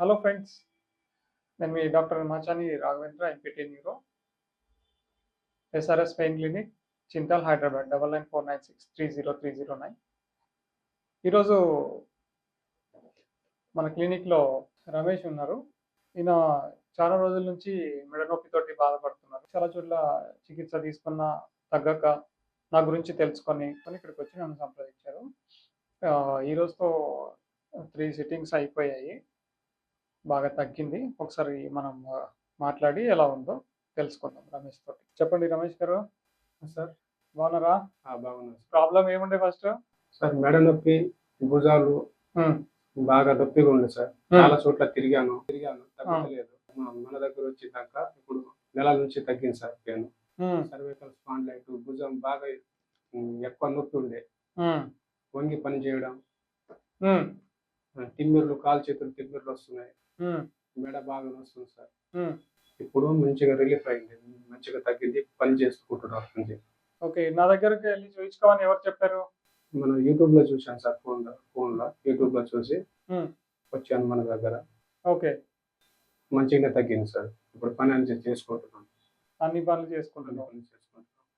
Hello friends నేను మీ doctor Machani Raghavendra MPT neuro. SRS pain clinic Chintal Hyderabad double nine four nine six three zero three zero nine ఈరోజు మన క్లినిక్లో రమేష్ ఉన్నారు. ఈయన చాలా రోజుల నుంచి మెడ నొప్పితోటి బాధపడుతున్నారు. చాలా చోట్ల చికిత్స తీసుకున్న తగ్గక నా గురించి తెలుసుకొని కొని ఇక్కడికి వచ్చి నన్ను సంప్రదించారు. ఈ రోజుతో త్రీ సిట్టింగ్స్ అయిపోయాయి. బాగా తగ్గింది. ఒకసారి మనం మాట్లాడి ఎలా ఉందో తెలుసుకుందాం రమేష్ తోటి. చెప్పండి రమేష్ గారు. సార్. బాగున్నారా? బాగున్నాను. ప్రాబ్లం ఏముండే ఫస్ట్? సార్ మెడ నొప్పి భుజాలు బాగా నొప్పిగా ఉంది సార్. చాలా చోట్ల తిరిగాను. తిరిగాను. తగ్గలేదు మన దగ్గర వచ్చినాక ఇప్పుడు నెల నుంచి తగ్గింది సార్ పెయిన్. సర్వైకల్ స్పాండ్లైట్ భుజం బాగా ఎక్కువ నొప్పి ఉండే. వంగి పని చేయడం. తిమ్మిర్లు కాలు చేతులు తిమ్మిర్లు వస్తున్నాయి. మెడ బాగా వస్తుంది సార్. ఇప్పుడు మంచిగా రిలీఫ్ అయింది. మంచిగా తగ్గింది. పని చేసుకుంటున్నారు మంచిగా ఓకే. నా దగ్గరికి వెళ్ళి చూపించుకోమని ఎవరు చెప్పారు? మనం యూట్యూబ్లో చూసాను సార్ ఫోన్లో ఫోన్లో యూట్యూబ్లో చూసి. వచ్చాను మన దగ్గర. ఓకే. మంచిగానే తగ్గింది సార్. ఇప్పుడు పని అనేది చేసుకుంటున్నాను అన్ని పనులు చేసుకుంటున్నాను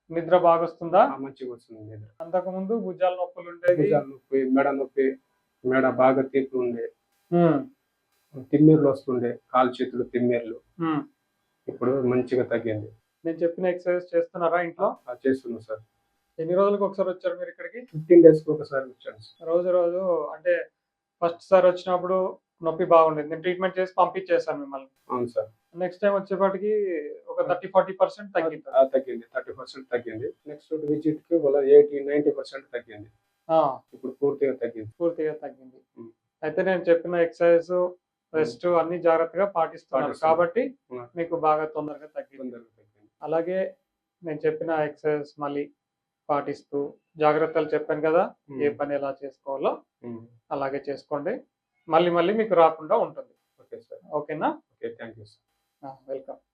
నిద్ర బాగా వస్తుందా? మంచిగా వస్తుంది నిద్ర. అంతకు ముందు భుజాల నొప్పులు ఉండేది భుజాల నొప్పి మెడ నొప్పి మెడ బాగా తీపి ఉండే. తిమ్మిర్లు వస్తుండే కాలు చేతులు తిమ్మిర్లు. ఇప్పుడు మంచిగా తగ్గింది. నేను చెప్పిన ఎక్సర్సైజ్ చేస్తున్నారా ఇంట్లో? చేస్తున్నాను సార్. ఎన్ని రోజులకు ఒకసారి వచ్చారు మీరు ఇక్కడికి? ఫిఫ్టీన్ డేస్కి ఒకసారి వచ్చాను రోజు రోజు అంటే ఫస్ట్ సారి వచ్చినప్పుడు నొప్పి బాగుండేది. నేను ట్రీట్మెంట్ చేసి పంపించేసాను మిమ్మల్ని. అవును సార్. నెక్స్ట్ టైం వచ్చేపాటికి ఒక థర్టీ ఫార్టీ పర్సెంట్ తగ్గింది. తగ్గింది. థర్టీ పర్సెంట్ తగ్గింది. నెక్స్ట్ విజిట్కి వాళ్ళ ఎయిటీ నైన్టీ పర్సెంట్ తగ్గింది. ఇప్పుడు పూర్తిగా తగ్గింది. పూర్తిగా తగ్గింది. అయితే నేను చెప్పిన ఎక్సర్సైజ్ రెస్ట్ అన్ని జాగ్రత్తగా పాటిస్తున్నారు. కాబట్టి. మీకు బాగా తొందరగా తగ్గింది. అలాగే నేను చెప్పిన ఎక్సర్సైజ్ మళ్ళీ పాటిస్తూ జాగ్రత్తలు చెప్పాను కదా ఏ పని ఎలా చేసుకోవాలో. అలాగే చేసుకోండి. మళ్ళీ మళ్ళీ మీకు రాకుండా ఉంటుంది. Okay sir. ఓకేనా? Okay thank you sir. Welcome.